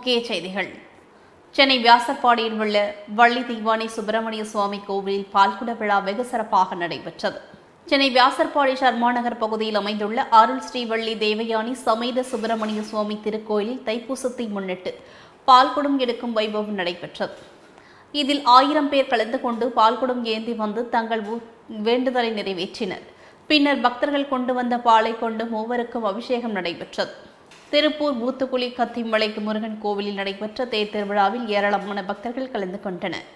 முக்கிய செய்திகள். சென்னை வியாசர்பாடியில் உள்ள வள்ளி தீவானி சுப்பிரமணிய சுவாமி கோவிலில் பால்குட விழா வெகு சிறப்பாக நடைபெற்றது. சென்னை வியாசர்பாடி சர்மா நகர் பகுதியில் அமைந்துள்ள அருள் ஸ்ரீவள்ளி தேவயானி சமேத சுப்பிரமணிய சுவாமி திருக்கோயிலில் தைப்பூசத்தை முன்னிட்டு பால்குடம் எடுக்கும் வைபவம் நடைபெற்றது. இதில் ஆயிரம் பேர் கலந்து கொண்டு பால்குடம் ஏந்தி வந்து தங்கள் வேண்டுதலை நிறைவேற்றினர். பின்னர் பக்தர்கள் கொண்டு வந்த பாலை கொண்டு மூவருக்கும் அபிஷேகம் நடைபெற்றது. திருப்பூர் பூத்துக்குழி கத்திமலைக்கு முருகன் கோவிலில் நடைபெற்ற தேர் திருவிழாவில் ஏராளமான பக்தர்கள் கலந்து கொண்டனர்.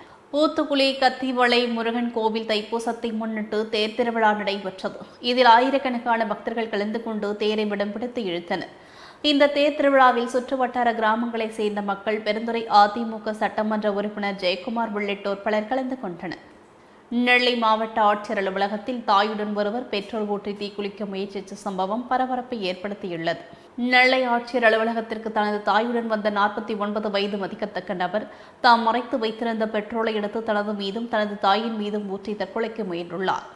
ஊத்துக்குழி கத்திவளை முருகன் கோவில் தைப்பூசத்தை முன்னிட்டு தேர் திருவிழா நடைபெற்றது. இதில் ஆயிரக்கணக்கான பக்தர்கள் கலந்து கொண்டு தேரை விடம் பிடித்து இழுத்தனர். இந்த தேர் திருவிழாவில் சுற்றுவட்டார கிராமங்களைச் சேர்ந்த மக்கள் பெருந்துறை அதிமுக சட்டமன்ற உறுப்பினர் ஜெயக்குமார் உள்ளிட்டோர் பலர் கலந்து கொண்டனர். நெல்லை மாவட்ட ஆட்சியர் அலுவலகத்தில் தாயுடன் ஒருவர் பெட்ரோல் ஊற்றி தீக்குளிக்க முயற்சித்த சம்பவம் பரபரப்பை ஏற்படுத்தியுள்ளது. நெல்லை ஆட்சியர் அலுவலகத்திற்கு தனது தாயுடன் வந்த நாற்பத்தி ஒன்பது வயது மதிக்கத்தக்க நபர் தாம் மறைத்து வைத்திருந்த பெட்ரோலை எடுத்து தனது மீதும் தனது தாயின் மீதும் ஊற்றி தற்கொலைக்கு முயன்றுள்ளார்.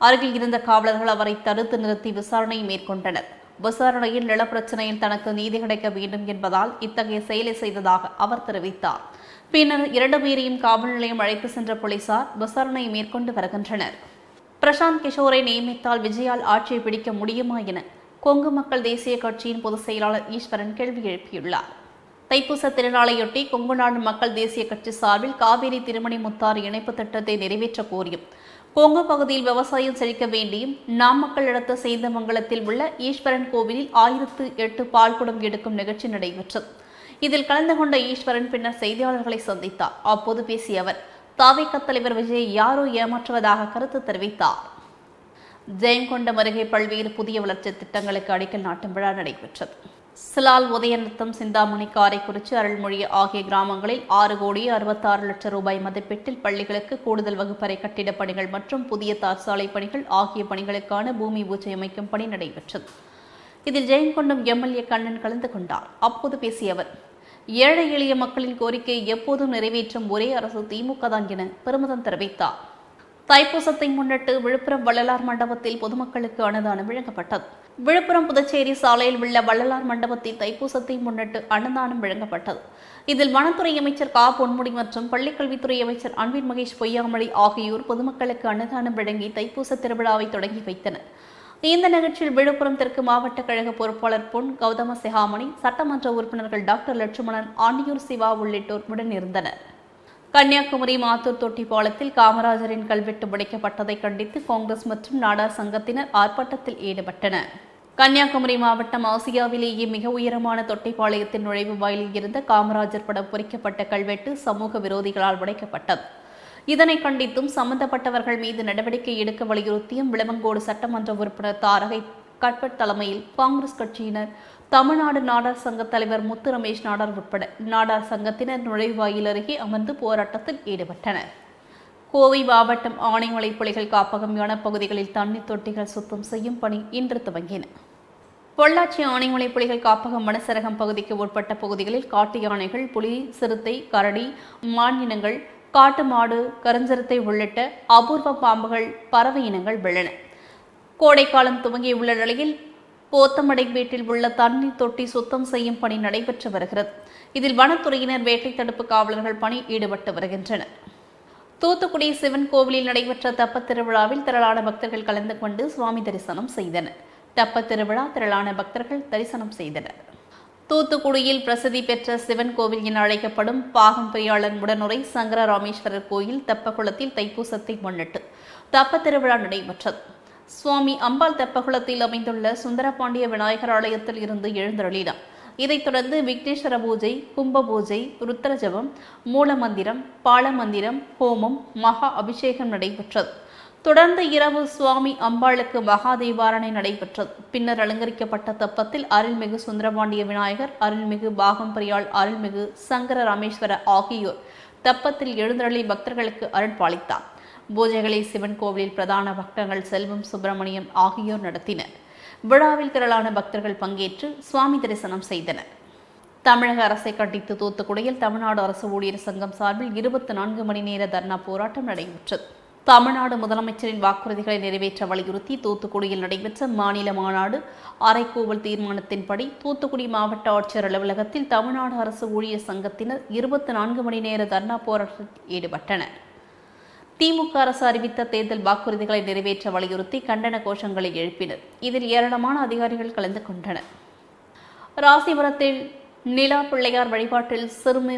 அருகில் இருந்த காவலர்கள் அவரை தடுத்து நிறுத்தி விசாரணை மேற்கொண்டனர். விசாரணையில் நிலப்பிரச்சனையில் தனக்கு நீதி கிடைக்க வேண்டும் என்பதால் இத்தகைய செயலை செய்ததாக அவர் தெரிவித்தார். பின்னர் இரண்டு பேரையும் காவல் நிலையம் அழைத்து சென்ற போலீசார் விசாரணை மேற்கொண்டு வருகின்றனர். பிரசாந்த் கிஷோரை நியமித்தால் விஜயால் ஆட்சியை பிடிக்க முடியுமா என கொங்கு மக்கள் தேசிய கட்சியின் பொதுச் செயலாளர் ஈஸ்வரன் கேள்வி எழுப்பியுள்ளார். தைப்பூச திருநாளையொட்டி கொங்கு நாடு மக்கள் தேசிய கட்சி சார்பில் காவேரி திருமணி முத்தாறு இணைப்பு திட்டத்தை நிறைவேற்ற கோரியும் கொங்கு பகுதியில் விவசாயம் செழிக்க வேண்டியும் நாமக்கல் அடுத்த சேந்தமங்கலத்தில் உள்ள ஈஸ்வரன் கோவிலில் ஆயிரத்து எட்டு பால்குடம் எடுக்கும் நிகழ்ச்சி நடைபெற்றது. இதில் கலந்து கொண்ட ஈஸ்வரன் பின்னர் செய்தியாளர்களை சந்தித்தார். அப்போது பேசிய அவர் தாவேக்க தலைவர் விஜய் யாரோ ஏமாற்றுவதாக கருத்து தெரிவித்தார். ஜெயங்கொண்டம் அருகே பல்வேறு புதிய வளர்ச்சி திட்டங்களுக்கு அடிக்கல் நாட்டும் விழா நடைபெற்றது. சிலால் உதயநத்தம் சிந்தாமணி காரைக்குறிச்சி அருள்மொழி ஆகிய கிராமங்களில் ஆறு கோடி அறுபத்தாறு லட்சம் ரூபாய் மதிப்பீட்டில் பள்ளிகளுக்கு கூடுதல் வகுப்பறை கட்டிடப் பணிகள் மற்றும் புதிய தார்சாலை பணிகள் ஆகிய பணிகளுக்கான பூமி பூஜை அமைக்கும் பணி நடைபெற்றது. இதில் ஜெயங்கொண்டம் எம்எல்ஏ கண்ணன் கலந்து கொண்டார். அப்போது பேசிய அவர் ஏழை எளிய மக்களின் கோரிக்கையை எப்போதும் நிறைவேற்றும் ஒரே அரசு திமுக தான் என பெருமிதம் தெரிவித்தார். தைப்பூசத்தை முன்னிட்டு விழுப்புரம் வள்ளலார் மண்டபத்தில் பொதுமக்களுக்கு அன்னதானம் வழங்கப்பட்டது. விழுப்புரம் புதுச்சேரி சாலையில் உள்ள வள்ளலார் மண்டபத்தில் தைப்பூசத்தை முன்னிட்டு அன்னதானம் வழங்கப்பட்டது. இதில் வனத்துறை அமைச்சர் கா. பொன்முடி மற்றும் பள்ளிக்கல்வித்துறை அமைச்சர் அன்பின் மகேஷ் பொய்யாமொழி ஆகியோர் பொதுமக்களுக்கு அன்னதானம் வழங்கி தைப்பூச திருவிழாவை தொடங்கி வைத்தனர். இந்த நிகழ்ச்சியில் விழுப்புரம் தெற்கு மாவட்ட கழக பொறுப்பாளர் பொன் கௌதம சிகாமணி சட்டமன்ற உறுப்பினர்கள் டாக்டர் லட்சுமணன் ஆண்டியூர் சிவா உள்ளிட்டோர் உடனிருந்தனர் கன்னியாகுமரி மாத்தூர் தொட்டி பாலத்தில் காமராஜரின் கல்வெட்டு உடைக்கப்பட்டதை கண்டித்து காங்கிரஸ் மற்றும் நாடார் சங்கத்தினர் ஆர்ப்பாட்டத்தில் ஈடுபட்டனர். கன்னியாகுமரி மாவட்டம் ஆசியாவிலேயே மிக உயரமான தொட்டிப்பாளையத்தின் நுழைவு வாயிலில் இருந்த காமராஜர் படம் பொறிக்கப்பட்ட கல்வெட்டு சமூக விரோதிகளால் உடைக்கப்பட்டது. இதனை கண்டித்தும் சம்பந்தப்பட்டவர்கள் மீது நடவடிக்கை எடுக்க வலியுறுத்தியும் விளவங்கோடு சட்டமன்ற உறுப்பினர் தாரகை கட்பட் தலைமையில் காங்கிரஸ் கட்சியினர் தமிழ்நாடு நாடார் சங்க தலைவர் முத்து ரமேஷ் நாடார் உட்பட நாடார் சங்கத்தினர் நுழைவாயில் அருகே அமர்ந்து போராட்டத்தில் ஈடுபட்டனர். கோவை மாவட்டம் ஆனைமலை புலிகள் காப்பகம் பகுதிகளில் தண்ணீர் தொட்டிகள் சுத்தம் செய்யும் பணி இன்று துவங்கின. பொள்ளாச்சி ஆனைமலை புலிகள் காப்பகம் மனசரகம் பகுதிக்கு உட்பட்ட பகுதிகளில் காட்டு யானைகள் புலி சிறுத்தை கரடி மான் இனங்கள் காட்டு மாடு கருஞ்சிறுத்தை உள்ளிட்ட அபூர்வ பாம்புகள் பறவை இனங்கள் வெள்ளன. கோடைக்காலம் துவங்கியுள்ள நிலையில் போத்தமடை வீட்டில் உள்ள தண்ணீர் தொட்டி சுத்தம் செய்யும் பணி நடைபெற்று வருகிறது. இதில் வனத்துறையினர் வேட்டை தடுப்பு காவலர்கள் பணி ஈடுபட்டு வருகின்றனர். தூத்துக்குடி சிவன் கோவிலில் நடைபெற்ற தப்பத் திருவிழாவில் திரளான பக்தர்கள் கலந்து கொண்டு சுவாமி தரிசனம் செய்தனர். தப்பத் திருவிழா திரளான பக்தர்கள் தரிசனம் செய்தனர். தூத்துக்குடியில் பிரசித்தி பெற்ற சிவன் கோவில் என அழைக்கப்படும் பாகம் பெரியாளன் உடனுரை சங்கர ராமேஸ்வரர் கோயில் தெப்பகுளத்தில் தைப்பூசத்தை முன்னிட்டு தப்ப திருவிழா நடைபெற்றது. சுவாமி அம்பாள் தெப்பகுளத்தில் அமைந்துள்ள சுந்தரபாண்டிய விநாயகர் ஆலயத்தில் இருந்து எழுந்தருளினார். இதைத் தொடர்ந்து விக்னேஸ்வர பூஜை கும்ப பூஜை ருத்ரஜபம் மூலமந்திரம் பாலமந்திரம் ஹோமம் மகா அபிஷேகம் நடைபெற்றது. தொடர்ந்து இரவு சுவாமி அம்பாளுக்கு மகா தீபாரணை நடைபெற்றது. பின்னர் அலங்கரிக்கப்பட்ட தெப்பத்தில் அருள்மிகு சுந்தரபாண்டிய விநாயகர் அருள்மிகு பாகம்பரியாள் அருள்மிகு சங்கர ராமேஸ்வர ஆகியோர் தெப்பத்தில் எழுந்தருளி பக்தர்களுக்கு அருள்பாளித்தார் பூஜைகளை சிவன் கோவிலில் பிரதான பக்தர்கள் செல்வம் சுப்பிரமணியம் ஆகியோர் நடத்தினர். விழாவில் திரளான பக்தர்கள் பங்கேற்று சுவாமி தரிசனம் செய்தனர். தமிழக அரசை கண்டித்து தூத்துக்குடியில் தமிழ்நாடு அரசு ஊழியர் சங்கம் சார்பில் இருபத்தி நான்கு மணி நேர தர்ணா போராட்டம் நடைபெற்றது. தமிழ்நாடு முதலமைச்சரின் வாக்குறுதிகளை நிறைவேற்ற வலியுறுத்தி தூத்துக்குடியில் நடைபெற்ற மாநில மாநாடு அரைக்கோவல் தீர்மானத்தின்படி தூத்துக்குடி மாவட்ட ஆட்சியர் அலுவலகத்தில் தமிழ்நாடு அரசு ஊழியர் சங்கத்தினர் இருபத்தி நான்கு மணி நேர தர்ணா போராட்டத்தில் ஈடுபட்டனர். திமுக அரசு அறிவித்த தேர்தல் வாக்குறுதிகளை நிறைவேற்ற வலியுறுத்தி கண்டன கோஷங்களை எழுப்பினர். இதில் ஏராளமான அதிகாரிகள் கலந்து கொண்டனர். ராசிபுரத்தில் நிலா பிள்ளையார் வழிபாட்டில் சிறுமி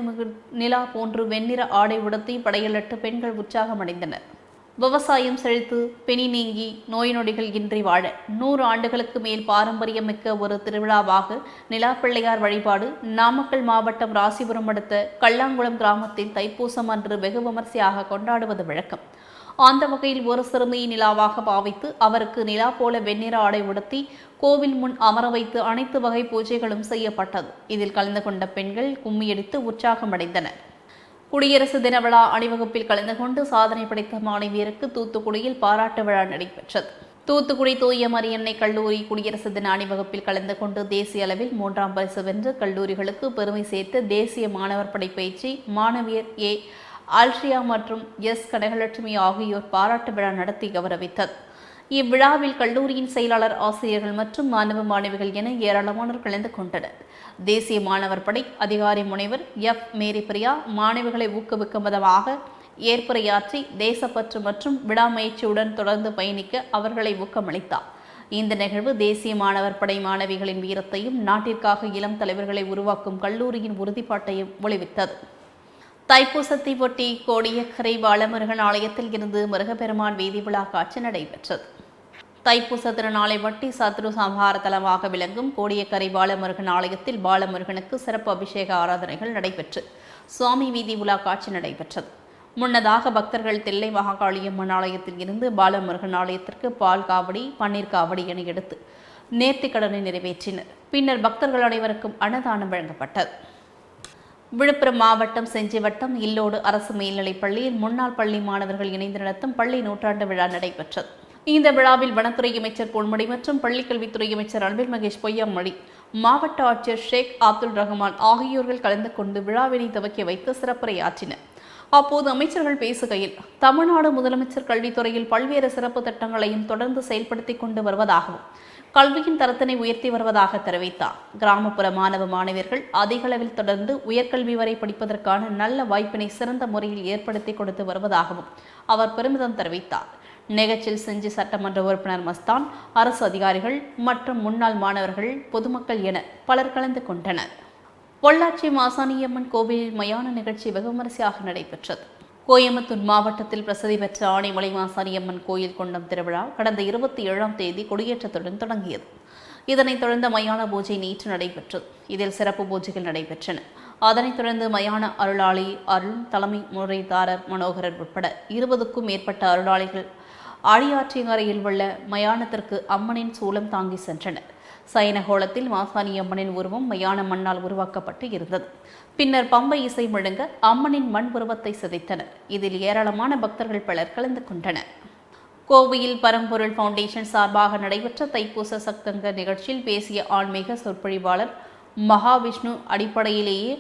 நிலா போன்று வெண்ணிற ஆடை உடுத்தி படையலிட்டு பெண்கள் உற்சாகமடைந்தனர். விவசாயம் செழித்து பிணி நீங்கி நோய் நொடிகள் இன்றி வாழ நூறு ஆண்டுகளுக்கு மேல் பாரம்பரியமிக்க ஒரு திருவிழாவாக நிலா பிள்ளையார் வழிபாடு நாமக்கல் மாவட்டம் ராசிபுரம் அடுத்த கல்லாங்குளம் கிராமத்தில் தைப்பூசம் அன்று வெகு விமர்சையாக கொண்டாடுவது வழக்கம். அந்த வகையில் ஒரு சிறுமியை நிலாவாக பாவித்து அவருக்கு நிலா போல வெண்ணிற ஆடை உடுத்தி கோவில் முன் அமர வைத்து அனைத்து வகை பூஜைகளும் செய்யப்பட்டது. இதில் கலந்து கொண்ட பெண்கள் கும்மியடித்து உற்சாகமடைந்தனர். குடியரசு தின விழா அணிவகுப்பில் கலந்து கொண்டு சாதனை படைத்த மாணவியருக்கு தூத்துக்குடியில் பாராட்டு விழா நடைபெற்றது. தூத்துக்குடி தூய மரியன்னை கல்லூரி குடியரசு தின அணிவகுப்பில் கலந்து கொண்டு தேசிய அளவில் மூன்றாம் பரிசு வென்று கல்லூரிகளுக்கு பெருமை சேர்த்த தேசிய மாணவர் படை பயிற்சி மாணவியர் ஏ. ஆல்ஷியா மற்றும் எஸ். கனகலட்சுமி ஆகியோர் பாராட்டு விழா நடத்தி கௌரவித்தது. இவ்விழாவில் கல்லூரியின் செயலாளர் ஆசிரியர்கள் மற்றும் மாணவ மாணவிகள் என ஏராளமானோர் கலந்து கொண்டனர். தேசிய மாணவர் படை அதிகாரி முனைவர் எஃப். மேரி பிரியா மாணவிகளை ஊக்குவிக்கும் விதமாக ஏற்புரையாற்றி தேசப்பற்று மற்றும் விடாமுயற்சியுடன் தொடர்ந்து பயணிக்க அவர்களை ஊக்கமளித்தார். இந்த நிகழ்வு தேசிய மாணவர் படை மாணவிகளின் வீரத்தையும் நாட்டிற்காக இளம் தலைவர்களை உருவாக்கும் கல்லூரியின் உறுதிப்பாட்டையும் ஒளிவித்தது தைப்பூசத்தை ஒட்டி கோடியக்கரை பாலமுருகன் ஆலயத்தில் இருந்து முருகப்பெருமான் வீதி விழா காட்சி நடைபெற்றது. தைப்பூச திருநாளை ஒட்டி சத்ரு சம்ஹார தலமாக விளங்கும் கோடியக்கரை பாலமுருகன் ஆலயத்தில் பாலமுருகனுக்கு சிறப்பு அபிஷேக ஆராதனைகள் நடைபெற்று சுவாமி வீதி உலா காட்சி நடைபெற்றது. முன்னதாக பக்தர்கள் தில்லை மகாகாளியம்மன் ஆலயத்தில் இருந்து பாலமுருகன் ஆலயத்திற்கு பால் காவடி பன்னீர் காவடி என எடுத்து நேர்த்திக்கடனை நிறைவேற்றினர். பின்னர் பக்தர்கள் அனைவருக்கும் அன்னதானம் வழங்கப்பட்டது. விழுப்புரம் மாவட்டம் செஞ்சி வட்டம் இல்லோடு அரசு மேல்நிலைப் பள்ளியில் முன்னாள் பள்ளி மாணவர்கள் இணைந்து நடத்தும் பள்ளி நூற்றாண்டு விழா நடைபெற்றது. இந்த விழாவில் வனத்துறை அமைச்சர் பொன்முடி மற்றும் பள்ளிக்கல்வித்துறை அமைச்சர் அன்பில் மகேஷ் பொய்யாமொழி மாவட்ட ஆட்சியர் ஷேக் அப்துல் ரஹ்மான் ஆகியோர்கள் கலந்து கொண்டு விழாவினை துவக்கி வைத்து சிறப்புரையாற்றினர் அப்போது அமைச்சர்கள் பேசுகையில் தமிழ்நாடு முதலமைச்சர் கல்வித்துறையில் பல்வேறு சிறப்பு திட்டங்களையும் தொடர்ந்து செயல்படுத்தி கொண்டு வருவதாகவும் கல்வியின் தரத்தினை உயர்த்தி வருவதாக தெரிவித்தார். கிராமப்புற மாணவ மாணவியர்கள் அதிக அளவில் தொடர்ந்து உயர்கல்வி வரை படிப்பதற்கான நல்ல வாய்ப்பினை சிறந்த முறையில் ஏற்படுத்தி கொடுத்து வருவதாகவும் அவர் பெருமிதம் தெரிவித்தார். நிகழ்ச்சியில் செஞ்சி சட்டமன்ற உறுப்பினர் மஸ்தான் அரசு அதிகாரிகள் மற்றும் முன்னாள் மாணவர்கள் பொதுமக்கள் என பலர் கலந்து கொண்டனர். பொள்ளாச்சி மாசாணியம்மன் கோவிலில் மயான நிகழ்ச்சி வெகுமரிசையாக நடைபெற்றது. கோயம்புத்தூர் மாவட்டத்தில் பிரசித்தி பெற்ற ஆனைமலை மாசாணியம்மன் கோயில் கொண்டம் திருவிழா கடந்த இருபத்தி ஏழாம் தேதி கொடியேற்றத்துடன் தொடங்கியது. இதனைத் தொடர்ந்து மயான பூஜை நேற்று நடைபெற்றது. இதில் சிறப்பு பூஜைகள் நடைபெற்றன. அதனைத் தொடர்ந்து மயான அருளாளி அருள் தலைமை முறைதாரர் மனோகரர் உட்பட இருபதுக்கும் மேற்பட்ட அருளாளிகள் ஆழியாற்றிங்கரையில் உள்ள மயானத்திற்கு அம்மனின் சூலம் தாங்கி சென்றனர். சயனகோளத்தில் மாசாணி அம்மனின் உருவம் மயான மண்ணால் உருவாக்கப்பட்டு இருந்தது. பின்னர் பம்பை இசை முழங்க அம்மனின் மண் உருவத்தை சிதைத்தனர். இதில் ஏராளமான பக்தர்கள் பலர் கலந்து கொண்டனர். கோவையில் பரம்பொருள் ஃபவுண்டேஷன் சார்பாக நடைபெற்ற தைப்பூச சக்தங்க நிகழ்ச்சியில் பேசிய ஆன்மீக சொற்பொழிவாளர் மகாவிஷ்ணு அடிப்படையிலேயே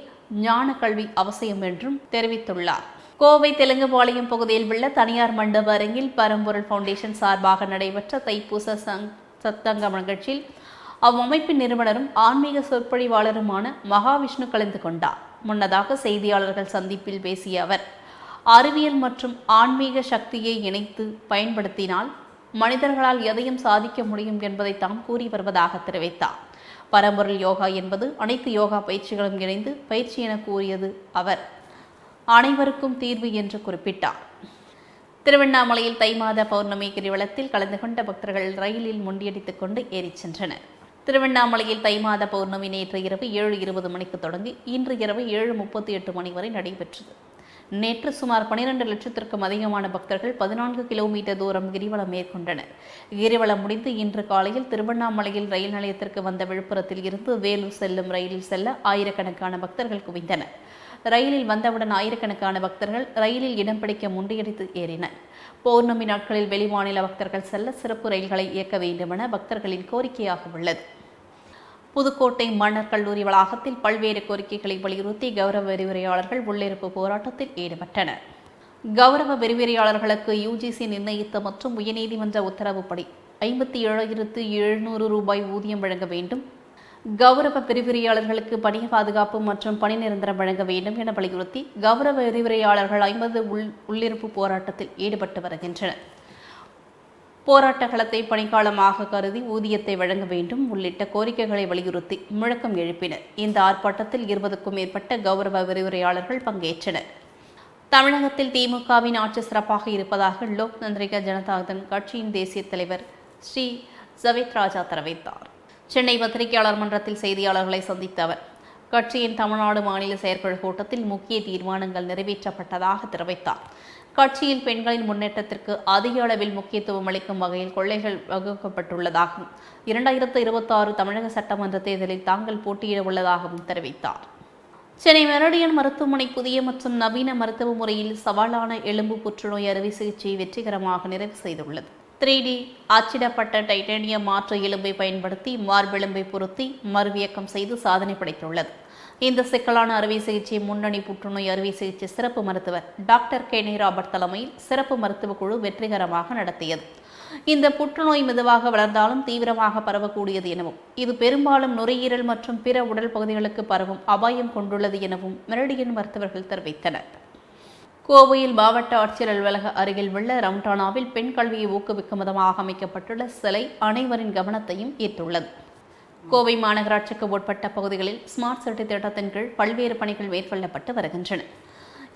ஞான கல்வி அவசியம் என்றும் தெரிவித்துள்ளார். கோவை தெலுங்குபாளையம் பகுதியில் உள்ள தனியார் மண்டப அரங்கில் பரம்பொருள் ஃபவுண்டேஷன் சார்பாக நடைபெற்ற தைப்பூச சங் சத்தங்கம் நிகழ்ச்சியில் அவ்வமைப்பின் நிறுவனரும் ஆன்மீக சொற்பொழிவாளருமான மகாவிஷ்ணு கலந்து கொண்டார். முன்னதாக செய்தியாளர்கள் சந்திப்பில் பேசிய அவர் அறிவியல் மற்றும் ஆன்மீக சக்தியை இணைத்து பயன்படுத்தினால் மனிதர்களால் எதையும் சாதிக்க முடியும் என்பதை தாம் கூறி வருவதாக தெரிவித்தார். பரம்பொருள் யோகா என்பது அனைத்து யோகா பயிற்சிகளும் இணைந்து பயிற்சி என கூறியது அவர். அனைவருக்கும் தீர்வு என்று குறிப்பிட்டார். திருவண்ணாமலையில் தை மாத பௌர்ணமி கிரிவலத்தில் கலந்து கொண்ட பக்தர்கள் ரயிலில் முண்டியடித்துக் கொண்டு ஏறிச் சென்றனர். திருவண்ணாமலையில் தை மாத பௌர்ணமி நேற்று இரவு ஏழு இருபது மணிக்கு தொடங்கி இன்று இரவு ஏழு முப்பத்தி எட்டு மணி வரை நடைபெற்றது. நேற்று சுமார் பனிரெண்டு லட்சத்திற்கும் அதிகமான பக்தர்கள் பதினான்கு கிலோமீட்டர் தூரம் கிரிவலம் மேற்கொண்டனர். கிரிவலம் முடிந்து இன்று காலையில் திருவண்ணாமலையில் ரயில் நிலையத்திற்கு வந்த விழுப்புரத்தில் இருந்து வேலூர் செல்லும் ரயிலில் செல்ல ஆயிரக்கணக்கான பக்தர்கள் குவிந்தனர். ரயிலில் வந்தவுடன் ஆயிரக்கணக்கான பக்தர்கள் ரயிலில் இடம் பிடிக்க முண்டியடித்து ஏறினர். பௌர்ணமி நாட்களில் வெளிமாநில பக்தர்கள் செல்ல சிறப்பு ரயில்களை இயக்க வேண்டுமென பக்தர்களின் கோரிக்கையாக உள்ளது. புதுக்கோட்டை மன்னர் கல்லூரி வளாகத்தில் பல்வேறு கோரிக்கைகளை வலியுறுத்தி கௌரவ விரிவுரையாளர்கள் உள்ளிருப்பு போராட்டத்தில் ஈடுபட்டனர். கௌரவ விரிவுரையாளர்களுக்கு யுஜிசி நிர்ணயித்த மற்றும் உயர்நீதிமன்ற உத்தரவுப்படி ஐம்பத்தி ஏழாயிரத்து எழுநூறு ரூபாய் ஊதியம் வழங்க வேண்டும். கௌரவ விரிவுரையாளர்களுக்கு பணிய பாதுகாப்பு மற்றும் பணி நிரந்தரம் வழங்க வேண்டும் என வலியுறுத்தி கௌரவ விரிவுரையாளர்கள் ஐம்பது உள் உள்ளிருப்பு போராட்டத்தில் ஈடுபட்டு வருகின்றனர். போராட்ட களத்தை பணிக்காலமாக கருதி ஊதியத்தை வழங்க வேண்டும் உள்ளிட்ட கோரிக்கைகளை வலியுறுத்தி முழக்கம் எழுப்பினர். இந்த ஆர்ப்பாட்டத்தில் இருபதுக்கும் மேற்பட்ட கௌரவ விரிவுரையாளர்கள் பங்கேற்றனர். தமிழகத்தில் திமுகவின் ஆட்சி சிறப்பாக இருப்பதாக லோக் தந்திரிக ஜனதாதன் கட்சியின் தேசிய தலைவர் ஸ்ரீ சவித்ராஜா ராஜா தெரிவித்தார். சென்னை பத்திரிகையாளர் மன்றத்தில் செய்தியாளர்களை சந்தித்த அவர் கட்சியின் தமிழ்நாடு மாநில செயற்குழு கூட்டத்தில் முக்கிய தீர்மானங்கள் நிறைவேற்றப்பட்டதாக தெரிவித்தார். கட்சியில் பெண்களின் முன்னேற்றத்திற்கு அதிக அளவில் முக்கியத்துவம் அளிக்கும் வகையில் கொள்ளைகள் வகுக்கப்பட்டுள்ளதாகவும் இரண்டாயிரத்து இருபத்தாறு தமிழக சட்டமன்ற தேர்தலில் தாங்கள் போட்டியிட உள்ளதாகவும் தெரிவித்தார். சென்னை மெரடியன் மருத்துவமனை புதிய மற்றும் நவீன மருத்துவ முறையில் சவாலான எலும்பு புற்றுநோய் அறுவை சிகிச்சையை வெற்றிகரமாக நிறைவு செய்துள்ளது. த்ரீ டி அச்சிடப்பட்ட டைட்டேனியம் மாற்று எலும்பை பயன்படுத்தி மார்பெலும்பை பொருத்தி மறுவியக்கம் செய்து சாதனை படைத்துள்ளது. இந்த சிக்கலான அறுவை சிகிச்சை முன்னணி புற்றுநோய் அறுவை சிகிச்சை சிறப்பு மருத்துவர் டாக்டர் கே ராபர்ட் தலைமையில் சிறப்பு மருத்துவ குழு வெற்றிகரமாக நடத்தியது. இந்த புற்றுநோய் மெதுவாக வளர்ந்தாலும் தீவிரமாக பரவக்கூடியது எனவும் இது பெரும்பாலும் நுரையீரல் மற்றும் பிற உடல் பகுதிகளுக்கு பரவும் அபாயம் கொண்டுள்ளது எனவும் மெரடியன் மருத்துவர்கள் தெரிவித்தனர். கோவையில் மாவட்ட ஆட்சியர் அலுவலக அருகில் உள்ள ரம்டானாவில் பெண் கல்வியை ஊக்குவிக்கும் விதமாக அமைக்கப்பட்டுள்ள சிலை அனைவரின் கவனத்தையும் ஈர்த்துள்ளது. கோவை மாநகராட்சிக்கு உட்பட்ட பகுதிகளில் ஸ்மார்ட் சிட்டி திட்டத்தின் கீழ் பல்வேறு பணிகள் மேற்கொள்ளப்பட்டு வருகின்றன.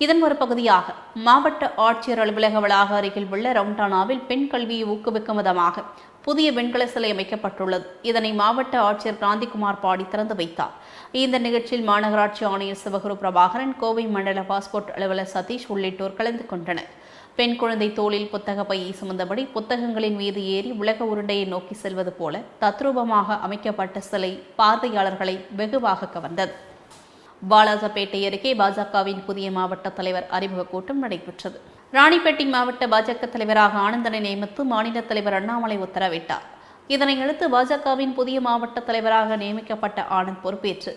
இதன் ஒரு பகுதியாக மாவட்ட ஆட்சியர் அலுவலக வளாக அருகில் உள்ள ரவுண்டானாவில் பெண் கல்வியை ஊக்குவிக்கும் விதமாக புதிய வெண்கல சிலை அமைக்கப்பட்டுள்ளது. இதனை மாவட்ட ஆட்சியர் கிராந்திகுமார் பாடி திறந்து வைத்தார். இந்த நிகழ்ச்சியில் மாநகராட்சி ஆணையர் சிவகுரு பிரபாகரன் கோவை மண்டல பாஸ்போர்ட் அலுவலர் சதீஷ் உள்ளிட்டோர் கலந்து கொண்டனர். பெண் குழந்தை தோளில் புத்தக பையை சுமந்தபடி புத்தகங்களின் மீது ஏறி உலக உருண்டையை நோக்கி செல்வது போல தத்ரூபமாக அமைக்கப்பட்ட சிலை பார்வையாளர்களை வெகுவாக கவர்ந்தது. பாலாஜாபேட்டை அருகே பாஜகவின் புதிய மாவட்ட தலைவர் அறிமுக கூட்டம் நடைபெற்றது. ராணிப்பேட்டை மாவட்ட பாஜக தலைவராக ஆனந்தனை நியமித்து மாநில தலைவர் அண்ணாமலை உத்தரவிட்டார். இதனையடுத்து பாஜகவின் புதிய மாவட்ட தலைவராக நியமிக்கப்பட்ட ஆனந்த் பொறுப்பேற்று.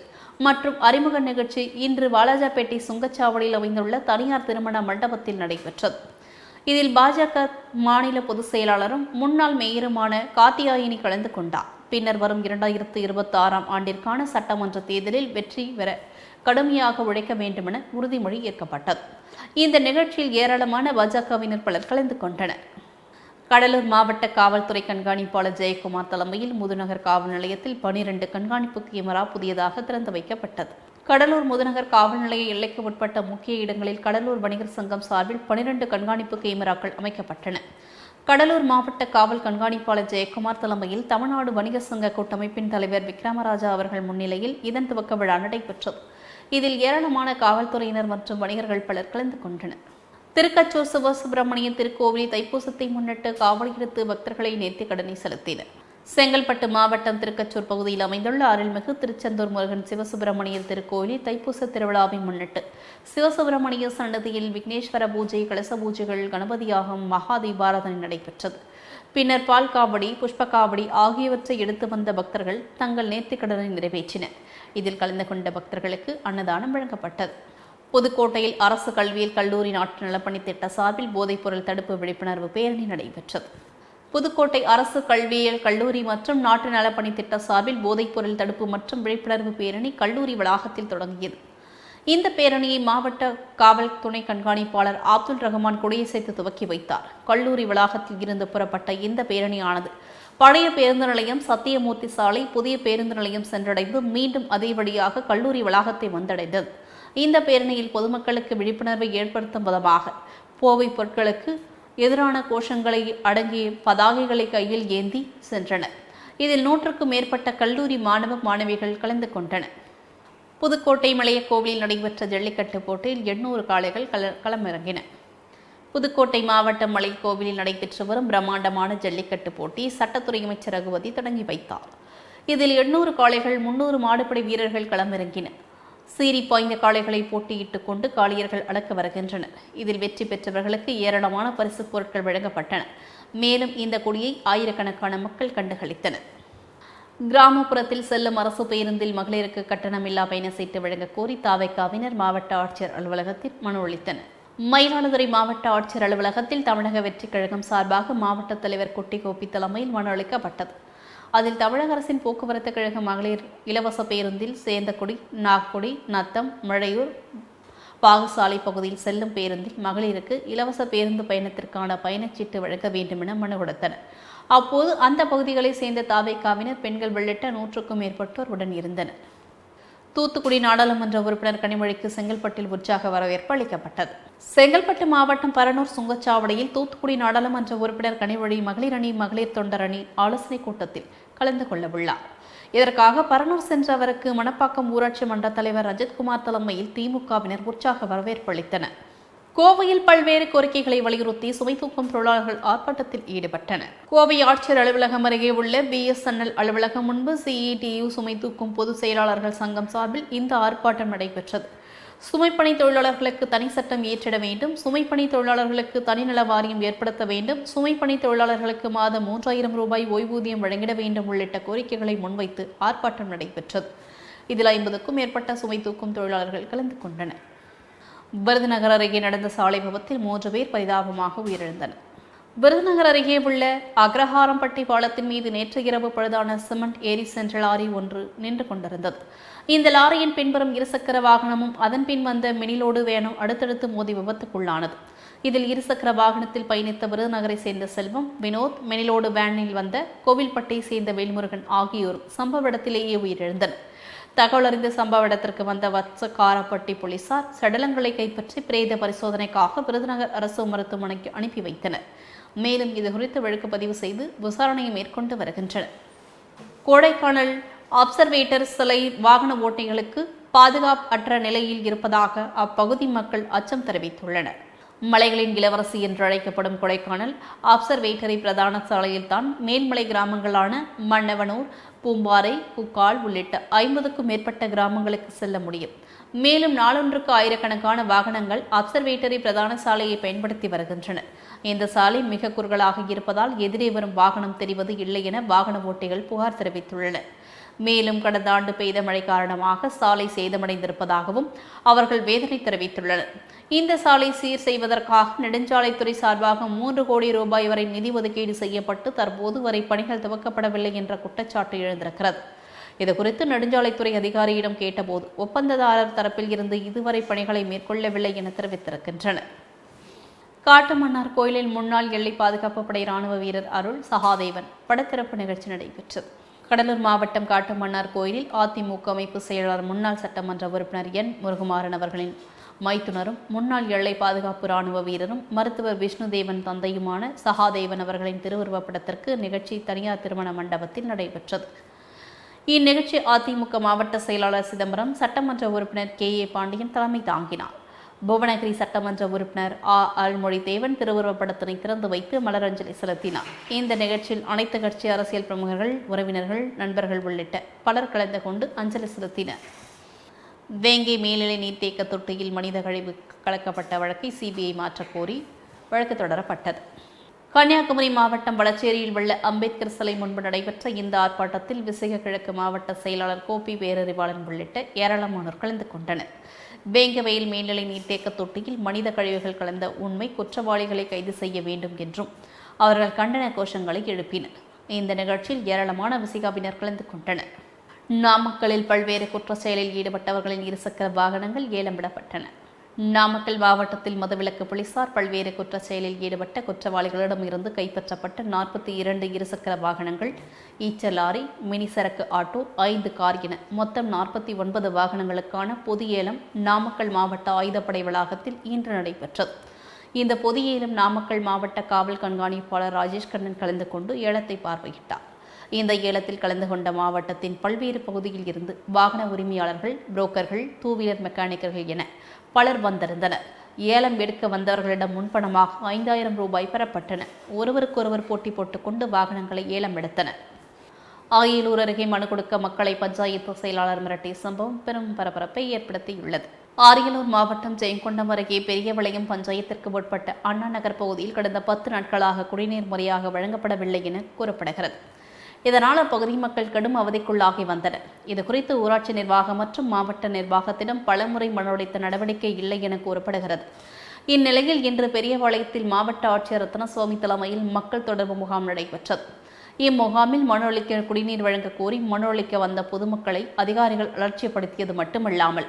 மற்றும் அறிமுக நிகழ்ச்சி இன்று வாலாஜாபேட்டை சுங்கச்சாவடியில் அமைந்துள்ள தனியார் திருமண மண்டபத்தில் நடைபெற்றது. இதில் பாஜக மாநில பொதுச் செயலாளரும் முன்னாள் மேயருமான காத்தியாயினி கலந்து கொண்டார். பின்னர் வரும் இரண்டாயிரத்து இருபத்தி ஆறாம் ஆண்டிற்கான சட்டமன்ற தேர்தலில் வெற்றி பெற கடுமையாக உழைக்க வேண்டுமென உறுதிமொழி ஏற்கப்பட்டது. இந்த நிகழ்ச்சியில் ஏராளமான பாஜகவினர் பலர் கலந்து கொண்டனர். கடலூர் மாவட்ட காவல்துறை கண்காணிப்பாளர் ஜெயக்குமார் தலைமையில் முதுநகர் காவல் நிலையத்தில் பனிரெண்டு கண்காணிப்பு கேமரா புதியதாக திறந்து வைக்கப்பட்டது. கடலூர் முதுநகர் காவல் நிலைய எல்லைக்கு உட்பட்ட முக்கிய இடங்களில் கடலூர் வணிகர் சங்கம் சார்பில் பனிரெண்டு கண்காணிப்பு கேமராக்கள் அமைக்கப்பட்டன. கடலூர் மாவட்ட காவல் கண்காணிப்பாளர் ஜெயக்குமார் தலைமையில் தமிழ்நாடு வணிகர் சங்க கூட்டமைப்பின் தலைவர் விக்ரமராஜா அவர்கள் முன்னிலையில் இதன் துவக்க விழா நடைபெற்றது. இதில் ஏராளமான காவல்துறையினர் மற்றும் வணிகர்கள் பலர் கலந்து கொண்டனர். திருக்கச்சூர் சிவசுப்பிரமணிய திருக்கோவிலில் தைப்பூசத்தை முன்னிட்டு காவலியெடுத்து பக்தர்களை நேர்த்தி கடனை செலுத்தினர். செங்கல்பட்டு மாவட்டம் திருக்கச்சூர் பகுதியில் அமைந்துள்ள அருள்மிகு திருச்செந்தூர் முருகன் சிவசுப்பிரமணியர் திருக்கோயிலில் தைப்பூச திருவிழாவை முன்னிட்டு சிவசுப்பிரமணிய சன்னதியில் விக்னேஸ்வர பூஜை கலச பூஜைகள் கணபதியாகம் மகா தீபாராதனை நடைபெற்றது. பின்னர் பால் காவடி புஷ்ப காவடி ஆகியவற்றை எடுத்து வந்த பக்தர்கள் தங்கள் நேர்த்திக்கடனை நிறைவேற்றினர். இதில் கலந்து கொண்ட பக்தர்களுக்கு அன்னதானம் வழங்கப்பட்டது. புதுக்கோட்டையில் அரசு கல்வியில் கல்லூரி நாட்டு நலப்பணி திட்ட சார்பில் போதைப்பொருள் தடுப்பு விழிப்புணர்வு பேரணி நடைபெற்றது. புதுக்கோட்டை அரசு கல்வியியல் கல்லூரி மற்றும் நாட்டு நலப்பணி திட்ட சார்பில் போதைப்பொருள் தடுப்பு மற்றும் விழிப்புணர்வு பேரணி கல்லூரி வளாகத்தில் தொடங்கியது. இந்த பேரணியை மாவட்ட காவல் துணை கண்காணிப்பாளர் அப்துல் ரஹ்மான் கொடியசைத்து துவக்கி வைத்தார். கல்லூரி வளாகத்தில் இருந்து புறப்பட்ட இந்த பேரணியானது பழைய பேருந்து நிலையம் சத்தியமூர்த்தி சாலை புதிய பேருந்து நிலையம் சென்றடைந்து மீண்டும் அதே வழியாக கல்லூரி வளாகத்தை வந்தடைந்தது. இந்த பேரணியில் பொதுமக்களுக்கு விழிப்புணர்வை ஏற்படுத்தும் விதமாக போவை பொருட்களுக்கு எதிரான கோஷங்களை அடங்கிய பதாகைகளை கையில் ஏந்தி சென்றனர். இதில் நூற்றுக்கும் மேற்பட்ட கல்லூரி மாணவ மாணவிகள் கலந்து கொண்டனர். புதுக்கோட்டை மலைய கோவிலில் நடைபெற்ற ஜல்லிக்கட்டு போட்டியில் எண்ணூறு காளைகள் கள களமிறங்கின. புதுக்கோட்டை மாவட்டம் மலைக்கோவிலில் நடைபெற்று வரும் பிரம்மாண்டமான ஜல்லிக்கட்டு போட்டி சட்டத்துறை அமைச்சர் ரகுபதி தொடங்கி வைத்தார். இதில் எண்ணூறு காளைகள் முன்னூறு மாடுபடை வீரர்கள் களமிறங்கின. சீறி பாய்ந்த காளைகளை போட்டியிட்டுக் கொண்டு காளியர்கள் அடக்க வருகின்றனர். இதில் வெற்றி பெற்றவர்களுக்கு ஏராளமான பரிசுப் பொருட்கள் வழங்கப்பட்டன. மேலும் இந்த கொடியை ஆயிரக்கணக்கான மக்கள் கண்டுகளித்தனர். கிராமப்புறத்தில் செல்லும் அரசு பேருந்தில் மகளிருக்கு கட்டணமில்லா பயண சீட்டு வழங்க கோரி தாவைக்காவினர் மாவட்ட ஆட்சியர் அலுவலகத்தில் மனு அளித்தனர். மயிலாடுதுறை மாவட்ட ஆட்சியர் அலுவலகத்தில் தமிழக வெற்றிக் கழகம் சார்பாக மாவட்ட தலைவர் குட்டி கோபி தலைமையில் மனு அளிக்கப்பட்டது. அதில் தமிழக அரசின் போக்குவரத்து கழக மகளிர் இலவச பேருந்தில் சேந்தக்குடி நாக்குடி நத்தம் மழையூர் பாகுசாலை பகுதியில் செல்லும் பேருந்தில் மகளிருக்கு இலவச பேருந்து பயணத்திற்கான பயணச்சீட்டு வழங்க வேண்டும் என மனு கொடுத்தனர். அப்போது அந்த பகுதிகளைச் சேர்ந்த தாவேக்காவினர் பெண்கள் உள்ளிட்ட நூற்றுக்கும் மேற்பட்டோர் உடன் இருந்தனர். தூத்துக்குடி நாடாளுமன்ற உறுப்பினர் கனிமொழிக்கு செங்கல்பட்டில் உற்சாக வரவேற்பு அளிக்கப்பட்டது. செங்கல்பட்டு மாவட்டம் பரனூர் சுங்கச்சாவடியில் தூத்துக்குடி நாடாளுமன்ற உறுப்பினர் கனிமொழி மகளிர் அணி மகளிர் தொண்டர் அணி ஆலோசனைக் கூட்டத்தில் கலந்து கொள்ளவுள்ளார். இதற்காக பரனூர் சென்ற அவருக்கு மணப்பாக்கம் ஊராட்சி மன்ற தலைவர் ரஜத்குமார் தலைமையில் திமுகவினர் உற்சாக வரவேற்பு அளித்தனர். கோவையில் பல்வேறு கோரிக்கைகளை வலியுறுத்தி சுமை தூக்கும் தொழிலாளர்கள் ஆர்ப்பாட்டத்தில் ஈடுபட்டனர். கோவை ஆட்சியர் அலுவலகம் அருகே உள்ள பிஎஸ்என்எல் அலுவலகம் முன்பு சிஇடியு சுமை தூக்கும் பொதுச் செயலாளர்கள் சங்கம் சார்பில் இந்த ஆர்ப்பாட்டம் நடைபெற்றது. சுமைப்பணி தொழிலாளர்களுக்கு தனி சட்டம் இயற்றிட வேண்டும். சுமைப்பணி தொழிலாளர்களுக்கு தனிநல வாரியம் ஏற்படுத்த வேண்டும். சுமைப்பணி தொழிலாளர்களுக்கு மாதம் மூன்றாயிரம் ரூபாய் ஓய்வூதியம் வழங்கிட வேண்டும் உள்ளிட்ட கோரிக்கைகளை முன்வைத்து ஆர்ப்பாட்டம் நடைபெற்றது. இதில் ஐம்பதுக்கும் மேற்பட்ட சுமை தூக்கும் தொழிலாளர்கள் கலந்து கொண்டனர். விருதுநகர் அருகே நடந்த சாலை விபத்தில் மூன்று பேர் பரிதாபமாக உயிரிழந்தனர். விருதுநகர் அருகே உள்ள அக்ரஹாரம்பட்டி பாலத்தின் மீது நேற்று இரவு பழுதான சிமெண்ட் ஏரி சென்ற லாரி ஒன்று நின்று கொண்டிருந்தது. இந்த லாரியின் பின்புறம் இருசக்கர வாகனமும் அதன் பின் வந்த மினிலோடு வேனும் அடுத்தடுத்து மோதி விபத்துக்குள்ளானது. இதில் இருசக்கர வாகனத்தில் பயணித்த விருதுநகரை சேர்ந்த செல்வம் வினோத் மெனிலோடு வேனில் வந்த கோவில்பட்டியை சேர்ந்த வேல்முருகன் ஆகியோர் சம்பவ இடத்திலேயே உயிரிழந்தனர். தகவல் அறிந்த சம்பவ இடத்திற்கு வந்த வத்சகாரப்பட்டி போலீசார் சடலங்களை கைப்பற்றி பிரேத பரிசோதனைக்காக விருதுநகர் அரசு மருத்துவமனைக்கு அனுப்பி வைத்தனர். மேலும் இது குறித்து வழக்கு பதிவு செய்து விசாரணையை மேற்கொண்டு வருகின்றனர். கோடைக்கானல் அப்சர்வேட்டர் சிலை வாகன ஓட்டிகளுக்கு பாதுகாப்பு அற்ற நிலையில் இருப்பதாக அப்பகுதி மக்கள் அச்சம் தெரிவித்துள்ளனர். மலைகளின் இளவரசி என்று அழைக்கப்படும் கொடைக்கானல் அப்சர்வேட்டரி பிரதான சாலையில் தான் மேல்மலை கிராமங்களான மன்னவனூர் பூம்பாறை குக்கால் உள்ளிட்ட ஐம்பதுக்கும் மேற்பட்ட கிராமங்களுக்கு செல்ல முடியும். மேலும் நாளொன்றுக்கு ஆயிரக்கணக்கான வாகனங்கள் அப்சர்வேட்டரி பிரதான சாலையை பயன்படுத்தி வருகின்றன. இந்த சாலை மிக குறுகலாக இருப்பதால் எதிரே வரும் வாகனம் தெரிவது இல்லை என வாகன ஓட்டிகள் புகார் தெரிவித்துள்ளனர். மேலும் கடந்த ஆண்டு பெய்த மழை காரணமாக சாலை சேதமடைந்திருப்பதாகவும் அவர்கள் வேதனை தெரிவித்துள்ளனர். இந்த சாலை சீர் செய்வதற்காக நெடுஞ்சாலைத்துறை சார்பாக மூன்று கோடி ரூபாய் வரை நிதி ஒதுக்கீடு செய்யப்பட்டு தற்போது வரை பணிகள் துவக்கப்படவில்லை என்ற குற்றச்சாட்டு எழுந்திருக்கிறது. இதுகுறித்து நெடுஞ்சாலைத்துறை அதிகாரியிடம் கேட்டபோது ஒப்பந்ததாரர் தரப்பில் இருந்து இதுவரை பணிகளை மேற்கொள்ளவில்லை என தெரிவித்திருக்கின்றனர். காட்டுமன்னார் கோயிலில் முன்னாள் எல்லை பாதுகாப்பு படை ராணுவ வீரர் அருள் சகாதேவன் படத்திறப்பு நிகழ்ச்சி நடைபெற்றது. கடலூர் மாவட்டம் காட்டுமன்னார் கோயிலில் அதிமுக அமைப்பு செயலாளர் முன்னாள் சட்டமன்ற உறுப்பினர் என் முருகுமாறன் அவர்களின் மைத்துனரும் முன்னாள் எல்லை பாதுகாப்பு ராணுவ வீரரும் மருத்துவர் விஷ்ணுதேவன் தந்தையுமான சகாதேவன் அவர்களின் திருவுருவப்படத்திற்கு நிகழ்ச்சி தனியார் திருமண மண்டபத்தில் நடைபெற்றது. இந்நிகழ்ச்சி அதிமுக மாவட்ட செயலாளர் சிதம்பரம் சட்டமன்ற உறுப்பினர் கே ஏ பாண்டியன் தலைமை தாங்கினார். புவனகிரி சட்டமன்ற உறுப்பினர் ஆ. அல்மொழி தேவன் திருவுருவப்படத்தினை திறந்து வைத்து மலரஞ்சலி செலுத்தினார். இந்த நிகழ்ச்சியில் அனைத்து கட்சி அரசியல் பிரமுகர்கள் உறவினர்கள் நண்பர்கள் உள்ளிட்ட பலர் கலந்து கொண்டு அஞ்சலி செலுத்தினர். வேங்கை மேல்நிலை நீர்த்தேக்க தொட்டியில் மனித கழிவு கலக்கப்பட்ட வழக்கை சிபிஐ மாற்றக்கோரி வழக்கு தொடரப்பட்டது. கன்னியாகுமரி மாவட்டம் வளச்சேரியில் உள்ள அம்பேத்கர் சிலை முன்பு நடைபெற்ற இந்த ஆர்ப்பாட்டத்தில் விசேக கிழக்கு மாவட்ட செயலாளர் கோபி பேரறிவாளன் உள்ளிட்ட ஏராளமானோர் கலந்து கொண்டனர். வேங்கவயல் மேல்நிலை நீர்த்தேக்க தொட்டியில் மனித கழிவுகள் கலந்த உண்மை குற்றவாளிகளை கைது செய்ய வேண்டும் என்றும் அவர்கள் கண்டன கோஷங்களை எழுப்பினர். இந்த நிகழ்ச்சியில் ஏராளமான விசிகாவினர் கலந்து கொண்டனர். நாமக்கலில் பல்வேறு குற்ற செயலில் ஈடுபட்டவர்களின் இருசக்கர வாகனங்கள் ஏலம் விடப்பட்டன நாமக்கல் மாவட்டத்தில் மதுவிலக்கு போலீசார் பல்வேறு குற்ற செயலில் ஈடுபட்ட குற்றவாளிகளிடம் இருந்து கைப்பற்றப்பட்ட நாற்பத்தி இரண்டு இருசக்கர வாகனங்கள் ஈச்சர் லாரி மினி சரக்கு ஆட்டோ ஐந்து கார் என மொத்தம் நாற்பத்தி ஒன்பது வாகனங்களுக்கான பொது ஏலம் நாமக்கல் மாவட்ட ஆயுதப்படை வளாகத்தில் இன்று நடைபெற்றது. இந்த பொது ஏலம் நாமக்கல் மாவட்ட காவல் கண்காணிப்பாளர் ராஜேஷ் கண்ணன் கலந்து கொண்டு ஏலத்தை பார்வையிட்டார். இந்த ஏலத்தில் கலந்து கொண்ட மாவட்டத்தின் பல்வேறு பகுதியில் இருந்து வாகன உரிமையாளர்கள் புரோக்கர்கள் டூ வீலர் மெக்கானிக்கர்கள் என பலர் வந்திருந்தனர். ஏலம் எடுக்க வந்தவர்களிடம் முன்பணமாக ஐந்தாயிரம் ரூபாய் பெறப்பட்டன. ஒருவருக்கொருவர் போட்டி போட்டுக்கொண்டு வாகனங்களை ஏலம் எடுத்தனர். ஆயிலூர் அருகே மனு கொடுக்க மக்களை பஞ்சாயத்து செயலாளர் மிரட்டிய சம்பவம் பெரும் பரபரப்பை ஏற்படுத்தியுள்ளது. அரியலூர் மாவட்டம் ஜெயங்கொண்டம் அருகே பெரியவளையம் பஞ்சாயத்திற்கு உட்பட்ட அண்ணா நகர் பகுதியில் கடந்த பத்து நாட்களாக குடிநீர் முறையாக வழங்கப்படவில்லை என கூறப்படுகிறது. இதனால் அப்பகுதி மக்கள் கடும் அவதிக்குள்ளாகி வந்தனர். இது குறித்து ஊராட்சி நிர்வாகம் மற்றும் மாவட்ட நிர்வாகத்திடம் பலமுறை மனுடைத்த நடவடிக்கை இல்லை என கூறப்படுகிறது. இந்நிலையில் இன்று பெரியபாளையத்தில் மாவட்ட ஆட்சியர் ரத்னசுவாமி தலைமையில் மக்கள் தொடர்பு முகாம் நடைபெற்றது. இம்முகாமில் மனு அளிக்க குடிநீர் வழங்க கோரி மனு அளிக்க வந்த பொதுமக்களை அதிகாரிகள் அலட்சியப்படுத்தியது மட்டுமல்லாமல்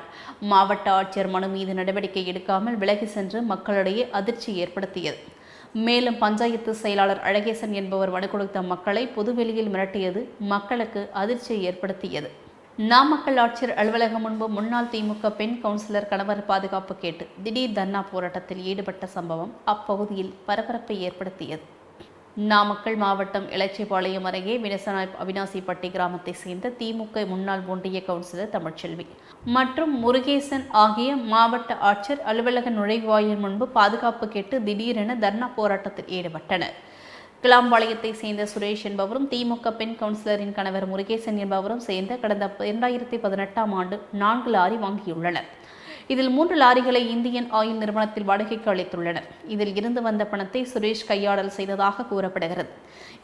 மாவட்ட ஆட்சியர் மனு மீது நடவடிக்கை எடுக்காமல் விலகி சென்று மக்களிடையே அதிர்ச்சி ஏற்படுத்தியது. மேலும் பஞ்சாயத்து செயலாளர் அழகேசன் என்பவர் மனு கொடுத்த மக்களை பொதுவெளியில் மிரட்டியது மக்களுக்கு அதிர்ச்சியை ஏற்படுத்தியது. நாமக்கல் ஆட்சியர் அலுவலகம் முன்பு முன்னாள் திமுக பெண் கவுன்சிலர் கணவர் பாதுகாப்பு கேட்டு திடீர் தர்ணா போராட்டத்தில் ஈடுபட்ட சம்பவம் அப்பகுதியில் பரபரப்பை ஏற்படுத்தியது. நாமக்கல் மாவட்டம் இளச்சிபாளையம் அருகே வினசனாய் அவினாசிப்பட்டி கிராமத்தை சேர்ந்த திமுக முன்னாள் ஒன்றிய கவுன்சிலர் தமிழ்ச்செல்வி. மற்றும் முருகேசன் ஆகிய மாவட்ட ஆட்சியர் அலுவலக நுழைவாயில் முன்பு பாதுகாப்பு கேட்டு திடீரென தர்ணா போராட்டத்தில் ஈடுபட்டனர். கிளாம்பாளையத்தை சேர்ந்த சுரேஷ் என்பவரும் திமுக பெண் கவுன்சிலரின் கணவர் முருகேசன் என்பவரும் சேர்ந்த கடந்த இரண்டாயிரத்தி பதினெட்டாம் ஆண்டு நான்கு லாரி வாங்கியுள்ளனர். இதில் மூன்று லாரிகளை இந்தியன் ஆயில் நிறுவனத்தில் வாடகைக்கு அளித்துள்ளனர். இதில் இருந்து வந்த பணத்தை சுரேஷ் கையாடல் செய்ததாக கூறப்படுகிறது.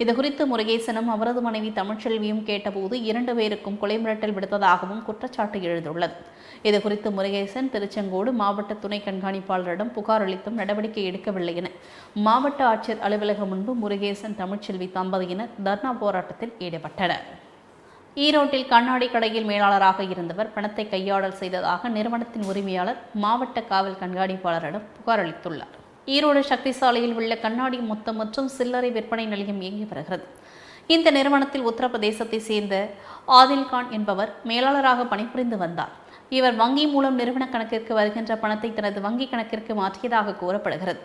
இதுகுறித்து முருகேசனும் அவரது மனைவி தமிழ்ச்செல்வியும் கேட்டபோது இரண்டு பேருக்கும் கொலை மிரட்டல் விடுத்ததாகவும் குற்றச்சாட்டு எழுந்துள்ளது. இதுகுறித்து முருகேசன் திருச்செங்கோடு மாவட்ட துணை கண்காணிப்பாளரிடம் புகார் அளித்தும் நடவடிக்கை எடுக்கவில்லை என மாவட்ட ஆட்சியர் அலுவலகம் முன்பு முருகேசன் தமிழ்ச்செல்வி தம்பதியினர் தர்ணா போராட்டத்தில் ஈடுபட்டனர். ஈரோட்டில் கண்ணாடி கடையில் மேலாளராக இருந்தவர் பணத்தை கையாடல் செய்ததாக நிறுவனத்தின் உரிமையாளர் மாவட்ட காவல் கண்காணிப்பாளரிடம் புகார் அளித்துள்ளார். ஈரோடு சக்தி சாலையில் உள்ள கண்ணாடி மொத்த மற்றும் சில்லறை விற்பனை நிலையம் இயங்கி வருகிறது. இந்த நிறுவனத்தில் உத்தரப்பிரதேசத்தை சேர்ந்த ஆதில்கான் என்பவர் மேலாளராக பணிபுரிந்து வந்தார். இவர் வங்கி மூலம் நிறுவன கணக்கிற்கு வருகின்ற பணத்தை தனது வங்கி கணக்கிற்கு மாற்றியதாக கூறப்படுகிறது.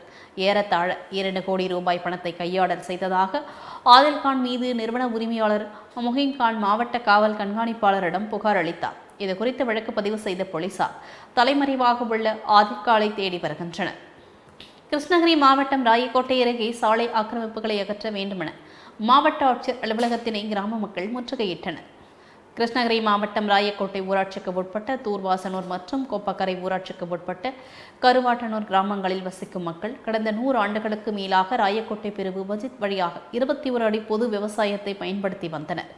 ஏறத்தாழ இரண்டு கோடி ரூபாய் பணத்தை கையாடல் செய்ததாக ஆதில்கான் மீது நிறுவன உரிமையாளர் முஹின்கான் மாவட்ட காவல் கண்காணிப்பாளரிடம் புகார் அளித்தார். இது குறித்து வழக்கு பதிவு செய்த போலீசார் தலைமறைவாக உள்ள ஆதிக்காலை தேடி வருகின்றனர். கிருஷ்ணகிரி மாவட்டம் ராயக்கோட்டை அருகே சாலை ஆக்கிரமிப்புகளை அகற்ற வேண்டுமென மாவட்ட ஆட்சியர் அலுவலகத்தினை கிராம மக்கள் முற்றுகையிட்டனர். கிருஷ்ணகிரி மாவட்டம் ராயக்கோட்டை ஊராட்சிக்கு உட்பட்ட தூர்வாசனூர் மற்றும் கோப்பக்கரை ஊராட்சிக்கு உட்பட்ட கருவாட்டனூர் கிராமங்களில் வசிக்கும் மக்கள் கடந்த நூறு ஆண்டுகளுக்கு மேலாக ராயக்கோட்டை பிரிவு பஜித் வழியாக இருபத்தி ஒரு அடி பொது விவசாயத்தை பயன்படுத்தி வந்தனர்.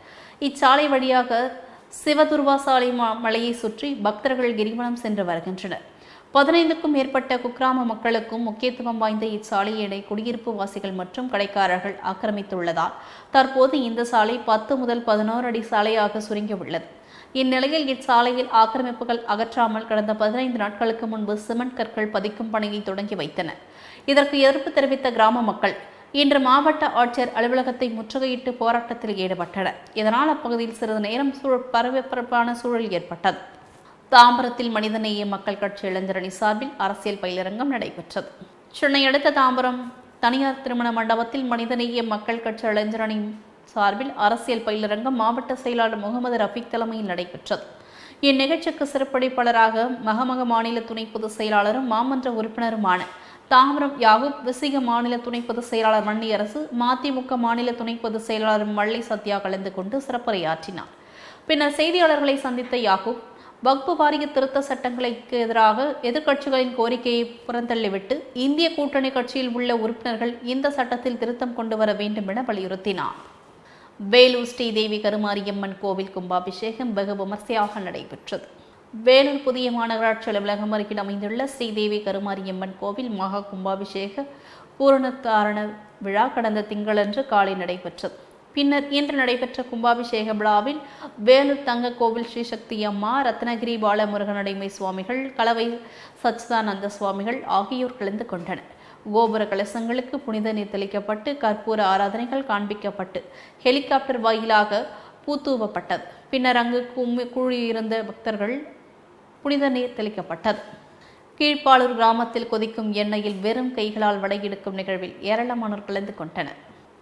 இச்சாலை வழியாக சிவதுர்வாசாலை மலையை சுற்றி பக்தர்கள் கிரிவலம் சென்று வருகின்றனர். பதினைந்துக்கும் மேற்பட்ட குக்கிராம மக்களுக்கும் முக்கியத்துவம் வாய்ந்த இச்சாலையினை குடியிருப்பு வாசிகள் மற்றும் கடைக்காரர்கள் ஆக்கிரமித்துள்ளதால் தற்போது இந்த சாலை பத்து முதல் பதினோரு அடி சாலையாக சுருங்கியுள்ளது. இந்நிலையில் இச்சாலையில் ஆக்கிரமிப்புகள் அகற்றாமல் கடந்த பதினைந்து நாட்களுக்கு முன்பு சிமெண்ட் கற்கள் பதிக்கும் பணியை தொடங்கி வைத்தனர். இதற்கு எதிர்ப்பு தெரிவித்த கிராம மக்கள் இன்று மாவட்ட ஆட்சியர் அலுவலகத்தை முற்றுகையிட்டு போராட்டத்தில் ஈடுபட்டனர். இதனால் அப்பகுதியில் சிறிது நேரம் சூழல் பரபரப்பான சூழல் ஏற்பட்டது. தாம்பரத்தில் மனிதநேய மக்கள் கட்சி இளைஞரணி சார்பில் அரசியல் பயிலரங்கம் நடைபெற்றது. சென்னை அடுத்த தாம்பரம் தனியார் திருமண மண்டபத்தில் மனிதநேய மக்கள் கட்சி இளைஞரணி சார்பில் அரசியல் பயிலரங்கம் மாவட்ட செயலாளர் முகமது ரஃபீக் தலைமையில் நடைபெற்றது. இந்நிகழ்ச்சிக்கு சிறப்படைப்பாளராக மகமக மாநில துணை பொதுச் செயலாளரும் மாமன்ற உறுப்பினருமான தாமரம் யாகூப் விசிக மாநில துணை பொதுச் செயலாளர் மன்னியரசு மதிமுக மாநில துணை பொதுச் செயலாளர் மல்லை சத்யா கலந்து கொண்டு சிறப்புரையாற்றினார். பின்னர் செய்தியாளர்களை சந்தித்த யாகூப் வக்பு வாரிய திருத்த சட்டங்களுக்கு எதிராக எதிர்க்கட்சிகளின் கோரிக்கையை புறந்தள்ளிவிட்டு இந்திய கூட்டணி கட்சியில் உள்ள உறுப்பினர்கள் இந்த சட்டத்தில் திருத்தம் கொண்டு வர வேண்டும் என வலியுறுத்தினார். வேலூர் ஸ்ரீதேவி கருமாரியம்மன் கோவில் கும்பாபிஷேகம் வெகு விமர்சையாக நடைபெற்றது. வேலூர் புதிய மாநகராட்சி அலுவலகம் அருகில் அமைந்துள்ள ஸ்ரீதேவி கருமாரியம்மன் கோவில் மகா கும்பாபிஷேக பூரணத்தாரண விழா கடந்த திங்களன்று காலை நடைபெற்றது. பின்னர் இன்று நடைபெற்ற கும்பாபிஷேக விழாவில் வேலூர் தங்க கோவில் ஸ்ரீ சக்தி அம்மா ரத்னகிரி பாலமுருகனடைமை சுவாமிகள் கலவை சச்சிதானந்த சுவாமிகள் ஆகியோர் கலந்து கொண்டனர். கோபுர கலசங்களுக்கு புனித நீர் தெளிக்கப்பட்டு கற்பூர ஆராதனைகள் காண்பிக்கப்பட்டு ஹெலிகாப்டர் வாயிலாக பூத்தூவப்பட்டது. பின்னர் அங்கு கும்மி கூழியிருந்த பக்தர்கள் புனித நீர் தெளிக்கப்பட்டது. கீழ்ப்பாளூர் கிராமத்தில் கொதிக்கும் எண்ணெயில் வெறும் கைகளால் வடையெடுக்கும் நிகழ்வில் ஏராளமானோர் கலந்து கொண்டனர்.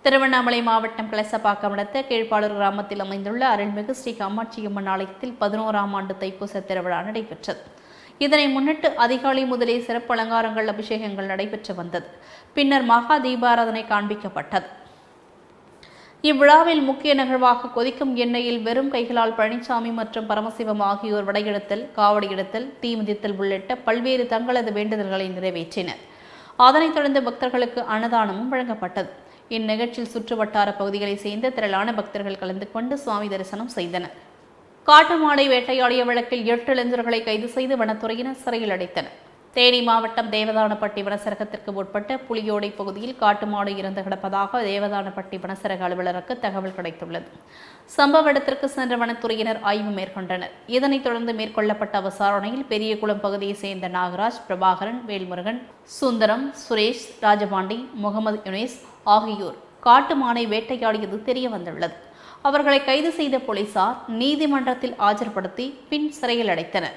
திருவண்ணாமலை மாவட்டம் கலசப்பாக்கம் அடுத்த கீழ்ப்பாளூர் கிராமத்தில் அமைந்துள்ள அருள்மிகு ஸ்ரீ காமாட்சியம்மன் ஆலயத்தில் பதினோராம் ஆண்டு தைப்பூச திருவிழா நடைபெற்றது. இதனை முன்னிட்டு அதிகாலை முதலே சிறப்பு அலங்காரங்கள் அபிஷேகங்கள் நடைபெற்று வந்தது. பின்னர் மகா தீபாராதனை காண்பிக்கப்பட்டது. இவ்விழாவில் முக்கிய நிகழ்வாக கொதிக்கும் எண்ணெயில் வெறும் கைகளால் பழனிசாமி மற்றும் பரமசிவம் ஆகியோர் வடையெடுத்தல் காவடி எடுத்தல் தீமிதித்தல் உள்ளிட்ட பல்வேறு தங்களது வேண்டுதல்களை நிறைவேற்றினர். அதனைத் தொடர்ந்து பக்தர்களுக்கு அன்னதானமும் வழங்கப்பட்டது. இந்நிகழ்ச்சியில் சுற்று வட்டார பகுதிகளைச் சேர்ந்த திரளான பக்தர்கள் கலந்து கொண்டு சுவாமி தரிசனம் செய்தனர். காட்டு மாடை வேட்டையாடிய வழக்கில் எட்டு இளைஞர்களை கைது செய்து வனத்துறையினர் சிறையில் அடைத்தனர். தேனி மாவட்டம் தேவதானப்பட்டி வனசரகத்திற்கு உட்பட்ட புலியோடை பகுதியில் காட்டு மாடு இறந்து கிடப்பதாக தேவதானப்பட்டி வனசரக அலுவலருக்கு தகவல் கிடைத்துள்ளது. சம்பவ இடத்திற்கு சென்ற வனத்துறையினர் ஆய்வு மேற்கொண்டனர். இதனைத் தொடர்ந்து மேற்கொள்ளப்பட்ட விசாரணையில் பெரியகுளம் பகுதியைச் சேர்ந்த நாகராஜ் பிரபாகரன் வேல்முருகன் சுந்தரம் சுரேஷ் ராஜபாண்டி முகமது யுனேஸ் ஆகியோர் காட்டு மானை வேட்டையாடியது தெரிய வந்துள்ளது அவர்களை கைது செய்த போலீசார் நீதிமன்றத்தில் ஆஜர்படுத்தி பின் சிறையில் அடைத்தனர்.